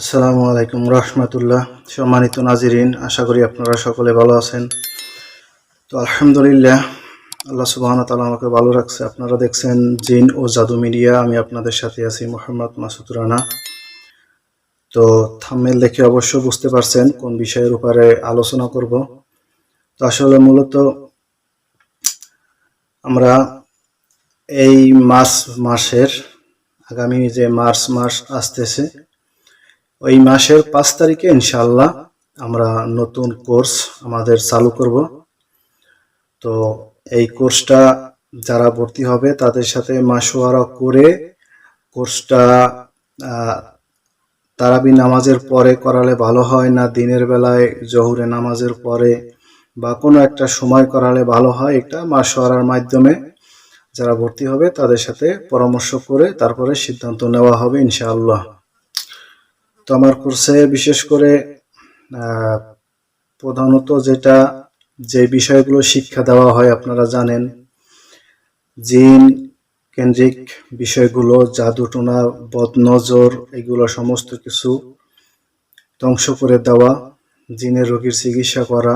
আসসালামু আলাইকুম রহমতুল্লাহ। সম্মানিত নাজিরিন, আশা করি আপনারা সকলে ভালো আছেন। তো আলহামদুলিল্লাহ, আল্লাহ সুবাহন তালা আমাকে ভালো রাখছে। আপনারা দেখছেন জিন ও জাদু মিডিয়া, আমি আপনাদের সাথে আছি মোহাম্মদ মাসুদ রানা। তো থাম্মেল দেখে অবশ্য বুঝতে পারছেন কোন বিষয়ের উপরে আলোচনা করব। তো আসলে মূলত আমরা এই মাস মাসের, আগামী যে মার্চ মাস আসতেছে ওই মাসের পাঁচ তারিখে ইনশাল্লাহ আমরা নতুন কোর্স আমাদের চালু করব। তো এই কোর্সটা যারা ভর্তি হবে তাদের সাথে মাসোয়ারা করে কোর্সটা তারাবি নামাজের পরে করালে ভালো হয় না, দিনের বেলায় জহুরে নামাজের পরে বা কোনো একটা সময় করালে ভালো হয়, এটা মাসোয়ারার মাধ্যমে যারা ভর্তি হবে তাদের সাথে পরামর্শ করে তারপরে সিদ্ধান্ত নেওয়া হবে ইনশাআল্লাহ। তো আমার কোর্সে বিশেষ করে প্রধানত যেটা, যে বিষয়গুলো শিক্ষা দেওয়া হয় আপনারা জানেন, জিন কেন্দ্রিক বিষয়গুলো, জাদুটোনা, বদনজর, এগুলো সমস্ত কিছু ধ্বংস করে দেওয়া, জিনের রোগীর চিকিৎসা করা,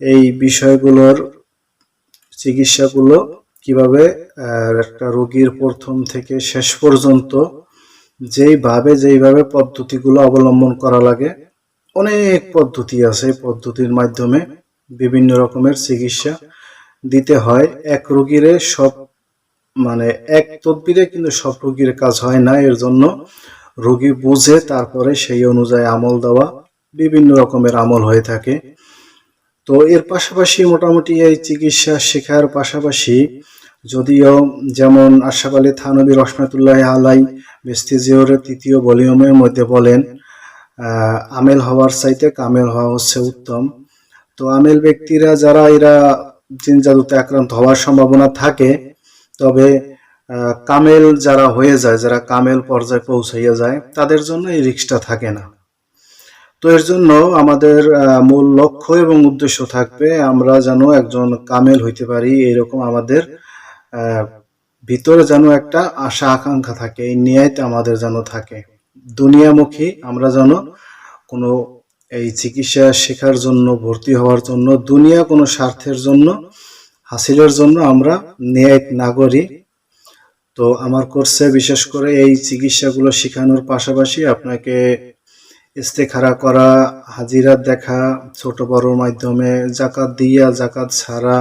এই বিষয়গুলোর চিকিৎসাগুলো কীভাবে একটা রোগীর প্রথম থেকে শেষ পর্যন্ত যেইভাবে যেইভাবে পদ্ধতিগুলো অবলম্বন করা লাগে, অনেক পদ্ধতি আছে। পদ্ধতির মাধ্যমে বিভিন্ন রকমের চিকিৎসা দিতে হয়। এক রোগীরে সব মানে এক তদবিরে কিন্তু সব রোগীর কাজ হয় না। এর জন্য রোগী বুঝে তারপরে সেই অনুযায়ী আমল দেওয়া বিভিন্ন রকমের আমল হয়ে থাকে। তো এর পাশাপাশি মোটামুটি এই চিকিৎসা শেখার পাশাপাশি যদিও যেমন আশরাফ আলী থানবী রহমতুল্লাহ আলাই বেস্তিজিওরের তৃতীয় ভলিউমের মধ্যে বলেন আমেল হওয়ার চাইতে কামেল হওয়া হচ্ছে উত্তম। তো আমেল ব্যক্তিরা যারা এরা জিন জাদুতে আক্রান্ত হওয়ার সম্ভাবনা থাকে, তবে কামেল যারা হয়ে যায়, যারা কামেল পর্যায়ে পৌঁছাইয়া যায়, তাদের জন্য এই রিক্সটা থাকে না। তো এর জন্য আমাদের মূল লক্ষ্য এবং উদ্দেশ্য থাকবে আমরা যেন একজন কামেল হইতে পারি, এরকম আমাদের ভিতরে যেন একটা আশা আকাঙ্ক্ষা থাকে, এই নিয়াইতে আমাদের যেন থাকে। দুনিয়ামুখী আমরা যেন কোনো এই চিকিৎসা শেখার জন্য, ভর্তি হওয়ার জন্য, দুনিয়া কোনো স্বার্থের জন্য, হাসিলের জন্য আমরা ন্যায় নাগরিক। তো আমার কোর্সে বিশেষ করে এই চিকিৎসাগুলো শেখানোর পাশাপাশি আপনাকে ইস্তেখারা করা, হাজিরা দেখা, ছোট বড় মাধ্যমে জাকাত দিয়া জাকাত ছাড়া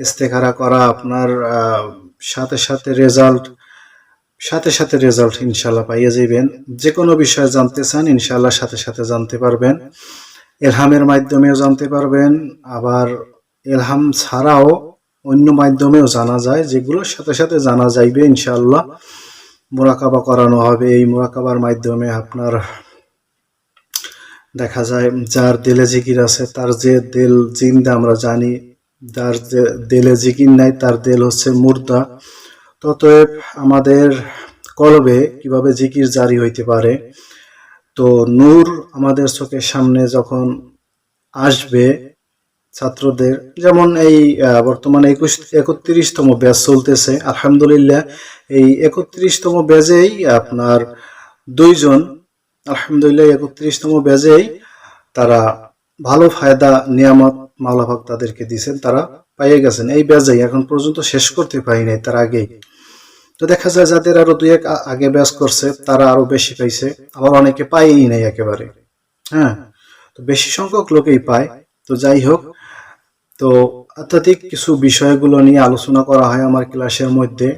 ইস্তেখারা করা আপনার সাথে সাথে রেজাল্ট সাথে সাথে রেজাল্ট ইনশাল্লাহ পাইয়ে যাবেন যে কোনো বিষয় জানতে চান ইনশাল্লাহ সাথে সাথে জানতে পারবেন। এলহামের মাধ্যমেও জানতে পারবেন, আবার এলহাম ছাড়াও অন্য মাধ্যমেও জানা যায় যেগুলোর সাথে সাথে জানা যাইবে ইনশাল্লাহ মোরাকাবা করানো হবে, এই মোরাকাবার মাধ্যমে আপনার দেখা যায়, যার দিলে জিকির আছে, তার যে দেল জিন্দা আমরা জানি, যার যে দিলে জিকির নাই, তার দেল হচ্ছে মুর্দা। ততএব আমাদের কলবে কীভাবে জিকির জারি হইতে পারে? তো নূর আমাদের চোখের সামনে যখন আসবে ছাত্রদের, যেমন এই বর্তমানে একুশ, একত্রিশতম ব্যাচ চলতেছে, আলহামদুলিল্লাহ। এই একত্রিশতম ব্যাচেই আপনার দুইজন আলহামদুলিল্লাহ একত্রিশতম ব্যাচেই তারা ভালো ফায়দা, নিয়ামত মাওলাভাগ তাদেরকে দিয়েছেন, তারা পাইয়ে গেছেন। এই ব্যাচেই এখন পর্যন্ত শেষ করতে পারি নাই, তার আগেই। তো দেখা যায় যাদের আরও দুই এক আগে ব্যাচ করছে, তারা আরও বেশি পাইছে, আবার অনেকে পাইই নাই একেবারে। হ্যাঁ তো বেশি সংখ্যক লোকেই পায়। তো যাই হোক, তো আধ্যাত্মিক কিছু বিষয়গুলো নিয়ে আলোচনা করা হয় আমার ক্লাসের মধ্যে,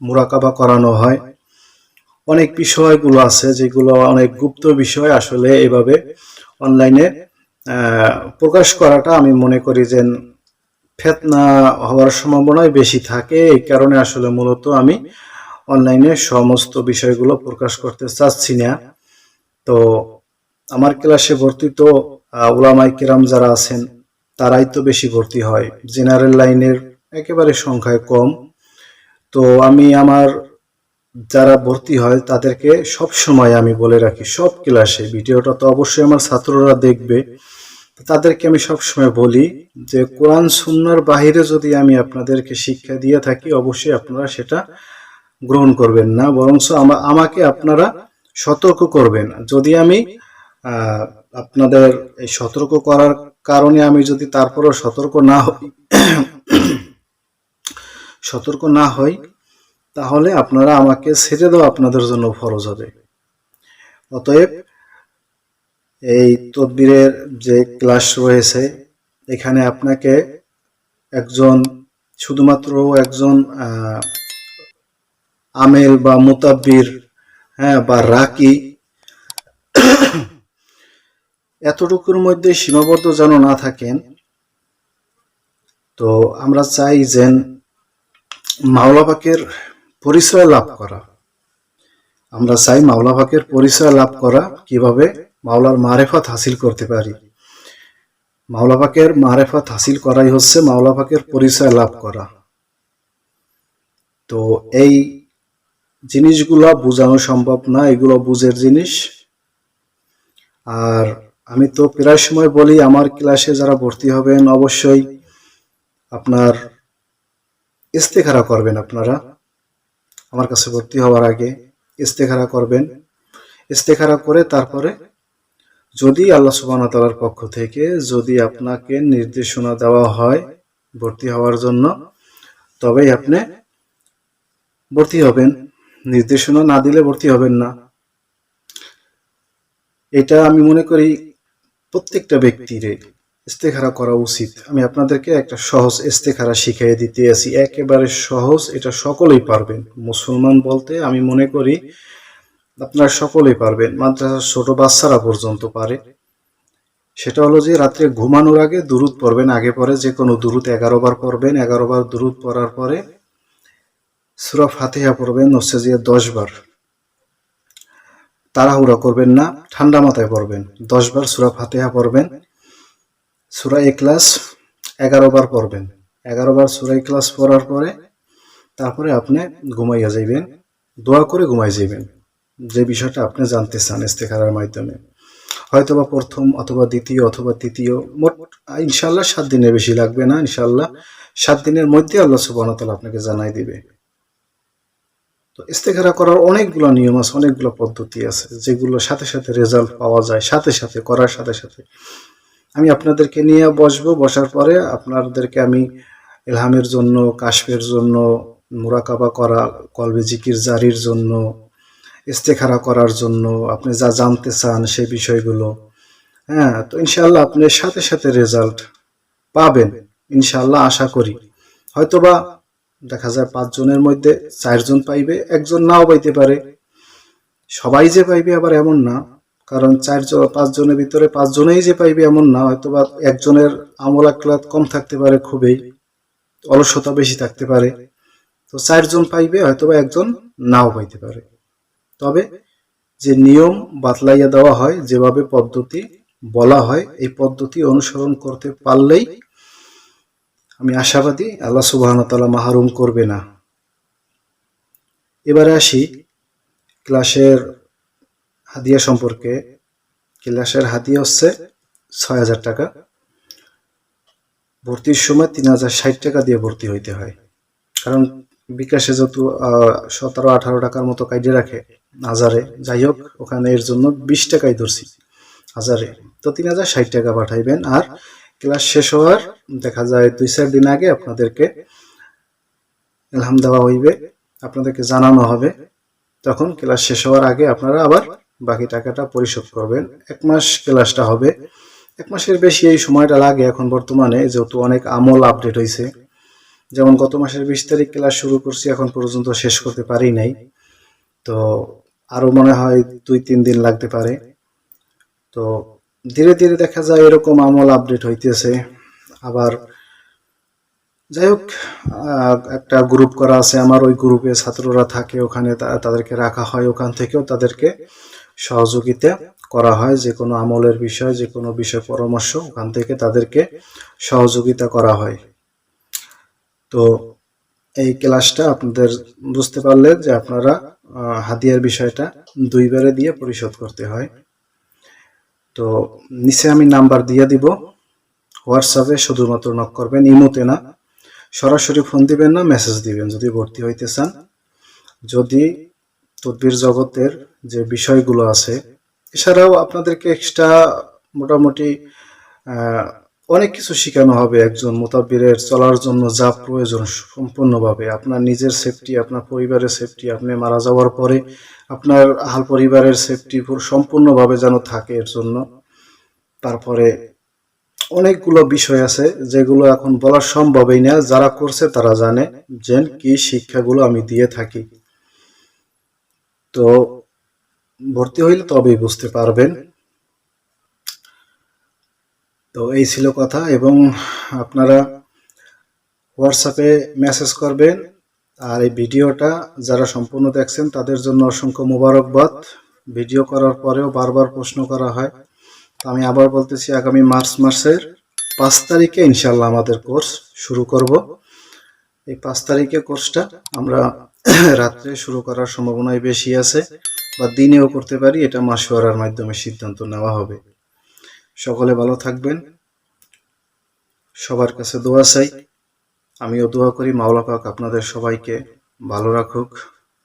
মুরাকাবা করানো হয়। অনেক বিষয়গুলো আছে যেগুলো অনেক গুপ্ত বিষয়। আসলে এভাবে অনলাইনে প্রকাশ করাটা আমি মনে করি যে ফেতনা হওয়ার সম্ভাবনাই বেশি থাকে। এই কারণে আসলে মূলত আমি অনলাইনে সমস্ত বিষয়গুলো প্রকাশ করতে চাচ্ছি না। তো আমার ক্লাসে ভর্তি তো ওলামাই কিরাম যারা আছেন, তারাই তো বেশি ভর্তি হয়। জেনারেল লাইনের একেবারে সংখ্যায় কম। তো আমি আমার যারা ভর্তি হয় তাদেরকে সব সময় আমি বলে রাখি, সব ক্লাসে, ভিডিওটা তো অবশ্যই আমার ছাত্ররা দেখবে তাদেরকে আমি সব সময় বলি যে কোরআন সুন্নার বাহিরে যদি আমি আপনাদেরকে শিক্ষা দিয়ে থাকি, অবশ্যই আপনারা সেটা গ্রহণ করবেন না, বরঞ্চ আমা- আমাকে আপনারা সতর্ক করবেন। যদি আমি আপনাদের এই সতর্ক করার কারণে আমি যদি তারপরও সতর্ক না হই, সতর্ক না হই তাহলে আপনারা আমাকে ছেড়ে দেওয়া আপনাদের জন্য ফরজ হবে। অতএব এই তদবিরের যে ক্লাস রয়েছে, এখানে আপনাকে একজন, শুধুমাত্র একজন আমেল বা মুতাব্বির হ্যাঁ বা রাকি, এতটুকুর মধ্যে সীমাবদ্ধ যেন না থাকেন, তো আমরা চাই যে মাওলা পাকের পরিচয় লাভ করা। আমরা চাই মাওলা পাকের পরিচয় লাভ করা, কীভাবে মাওলার মারেফত হাসিল করতে পারি। মাওলা পাকের মারেফত হাসিল করাই হচ্ছে মাওলা পাকের পরিচয় লাভ করা। তো এই জিনিসগুলো বোঝানো সম্ভব না, এগুলো বুঝের জিনিস। আর আমি তো প্রায় সময় বলি, আমার ক্লাসে যারা ভর্তি হবেন, অবশ্যই আপনার ইস্তেখারা করবেন আপনারা। আমার কাছে ভর্তি হওয়ার আগে ইস্তেখারা করবেন। ইস্তেখারা করে তারপরে যদি আল্লাহ তাআলার পক্ষ থেকে যদি আপনাকে নির্দেশনা দেওয়া হয় ভর্তি হওয়ার জন্য, তবেই আপনি ভর্তি হবেন। নির্দেশনা না দিলে ভর্তি হবেন না। এটা আমি মনে করি প্রত্যেকটা ব্যক্তির ইস্তেখারা করা উচিত। আমি আপনাদেরকে একটা সহজ ইস্তেখারা শিখিয়ে দিতে আছি। একেবারে সহজ, এটা সকলেই পারবেন। মুসলমান বলতে আমি মনে করি আপনারা সকলেই পারবেন। মাদ্রাসার ছোট বাচ্চারা পর্যন্ত পারে। সেটা হলো যে রাত্রে ঘুমানোর আগে দুরুদ পড়বেন, আগে পরে যে কোনো দুরুদ এগারো বার পড়বেন, এগারো বার দুরুদ পড়ার পরে সুরা ফাতিহা পড়বেন নসেজিয়া দশ বার। তাড়াহুড়া করবেন না, ঠান্ডা মাথায় পড়বেন। দশ বার সুরা ফাতিহা পড়বেন। সুরা ক্লাস এগারো বার পড়বেন। এগারো বার সুরা ক্লাস পড়ার পরে তারপরে আপনি ঘুমাইয়া যাইবেন, দোয়া করে ঘুমাই যাইবেন। যে বিষয়টা আপনি জানতে চান ইস্তেখারার মাধ্যমে। হয়তোবা প্রথম অথবা দ্বিতীয় অথবা তৃতীয়, মোট ইনশাল্লাহ সাত দিনের বেশি লাগবে না। ইনশাল্লাহ সাত দিনের মধ্যে আল্লাহ ওয়া আপনাকে জানাই দিবে। তো ইস্তেখারা করার অনেকগুলো নিয়ম আছে, অনেকগুলো পদ্ধতি আছে, যেগুলো সাথে সাথে রেজাল্ট পাওয়া যায়, সাথে সাথে, করার সাথে সাথে। আমি আপনাদেরকে নিয়ে বসবো। বসার পরে আপনাদেরকে আমি ইলহামের জন্য, কাশফের জন্য, মুরাকাবা করা, কলবে জিকির জারির জন্য, ইস্তেখারা করার জন্য আপনি যা জানতে চান সেই বিষয়গুলো হ্যাঁ তো ইনশাল্লাহ আপনি সাথে সাথে রেজাল্ট পাবেন ইনশাল্লাহ আশা করি। হয়তোবা দেখা যায় পাঁচজনের মধ্যে চারজন পাইবে, একজন নাও পাইতে পারে। সবাই যে পাইবে আবার এমন না। কারণ চারজন পাঁচজনের ভিতরে পাঁচজনেই যে পাইবে এমন না, হয়তোবা একজনের আমল আকলাত কম থাকতে পারে খুবই, অলসতা বেশি থাকতে পারে। তো চারজন পাইবে, হয়তোবা একজন নাও পাইতে পারে। তবে যে নিয়ম বাতলাইয়া দেওয়া হয়, যেভাবে পদ্ধতি বলা হয়, এই পদ্ধতি অনুসরণ করতে পারলেই আমি আশাবাদী আল্লাহ সুবাহন তালা মাহরুম করবে না। এবারে আসি ক্লাসের হাদিয়া সম্পর্কে ক্লাসের হাদিয়া হচ্ছে ছয় হাজার টাকা। ভর্তির সময় তিন হাজার ষাট টাকা দিয়ে ভর্তি হইতে হয়। কারণ বিকাশে যত সতেরো, আঠারো টাকার মতো কাইডে রাখে হাজারে, যাই হোক, ওখানে এর জন্য বিশ টাকাই ধরছি হাজারে। তো তিন হাজার ষাট টাকা পাঠাইবেন। আর ক্লাস শেষ হওয়ার, দেখা যায় দুই, চার দিন আগে আপনাদেরকে এলহাম দেওয়া হইবে, আপনাদেরকে জানানো হবে। তখন ক্লাস শেষ হওয়ার আগে আপনারা আবার বাকি টাকাটা পরিশোধ করবেন। এক মাস ক্লাসটা হবে। এক মাসের বেশি এই সময়টা লাগে এখন বর্তমানে, যেহেতু অনেক আমল আপডেট হয়েছে যেমন গত মাসের বিশ তারিখ ক্লাস শুরু করছি, এখন পর্যন্ত শেষ করতে পারি নাই। তো আরও মনে হয় দুই, তিন দিন লাগতে পারে। তো ধীরে ধীরে দেখা যায় এরকম আমল আপডেট হইতেছে। আবার যাই হোক একটা গ্রুপ করা আছে। আমার ওই গ্রুপে ছাত্ররা থাকে, ওখানে তাদেরকে রাখা হয়। ওখান থেকেও তাদেরকে সহযোগিতা করা হয়, যে কোনো আমলের বিষয়, যে কোনো বিষয় পরামর্শ, ওখান থেকে তাদেরকে সহযোগিতা করা হয়। তো এই ক্লাসটা আপনাদের বুঝতে পারলে যে আপনারা হাদিয়ার বিষয়টা দুইবারে দিয়ে পরিশোধ করতে হয়। তো নিচে আমি নাম্বার দিয়ে দিব। হোয়াটসঅ্যাপে শুধুমাত্র নক করবেন, ইমোতে না। সরাসরি ফোন দিবেন না, মেসেজ দিবেন যদি ভর্তি হইতে চান। যদি তদ্বির জগতের যে বিষয়গুলো আছে, এছাড়াও আপনাদেরকে এক্সট্রা মোটামুটি অনেক কিছু শেখানো হবে একজন মোতাব্বিরের চলার জন্য যা প্রয়োজন সম্পূর্ণভাবে। আপনার নিজের সেফটি আপনার পরিবারের সেফটি আপনি মারা যাওয়ার পরে আপনার হাল পরিবারের সেফটি সম্পূর্ণভাবে যেন থাকে এর জন্য। তারপরে অনেকগুলো বিষয় আছে যেগুলো এখন বলা সম্ভবই না, যারা করছে তারা জানে যে কি শিক্ষাগুলো আমি দিয়ে থাকি। তো ভর্তি হইলে তবেই বুঝতে পারবেন। তো এই ছিল কথা এবং আপনারা হোয়াটসঅ্যাপে মেসেজ করবেন আর এই ভিডিওটা যারা সম্পূর্ণ দেখছেন তাদের জন্য অসংখ্য মোবারকবাদ। ভিডিও করার পরেও বারবার প্রশ্ন করা হয়। তো আমি আবার বলতেছি, আগামী মার্চ মাসের পাঁচ তারিখে ইনশাল্লাহ আমাদের কোর্স শুরু করব। এই পাঁচ তারিখে কোর্সটা আমরা রাত্রে শুরু করার সম্ভাবনাই বেশি আছে বা দিনেও করতে পারি, এটা মাসোয়ারার মাধ্যমে সিদ্ধান্ত নেওয়া হবে। সকলে ভালো থাকবেন। সবার কাছে দোয়া চাই। আমিও দোয়া করি, মাওলা পাক আপনাদের সবাইকে ভালো রাখুক,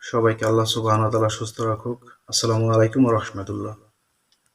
সবাইকে আল্লাহ সুবাহ সুস্থ রাখুক। আসসালামু আলাইকুম রহমতুল্লাহ।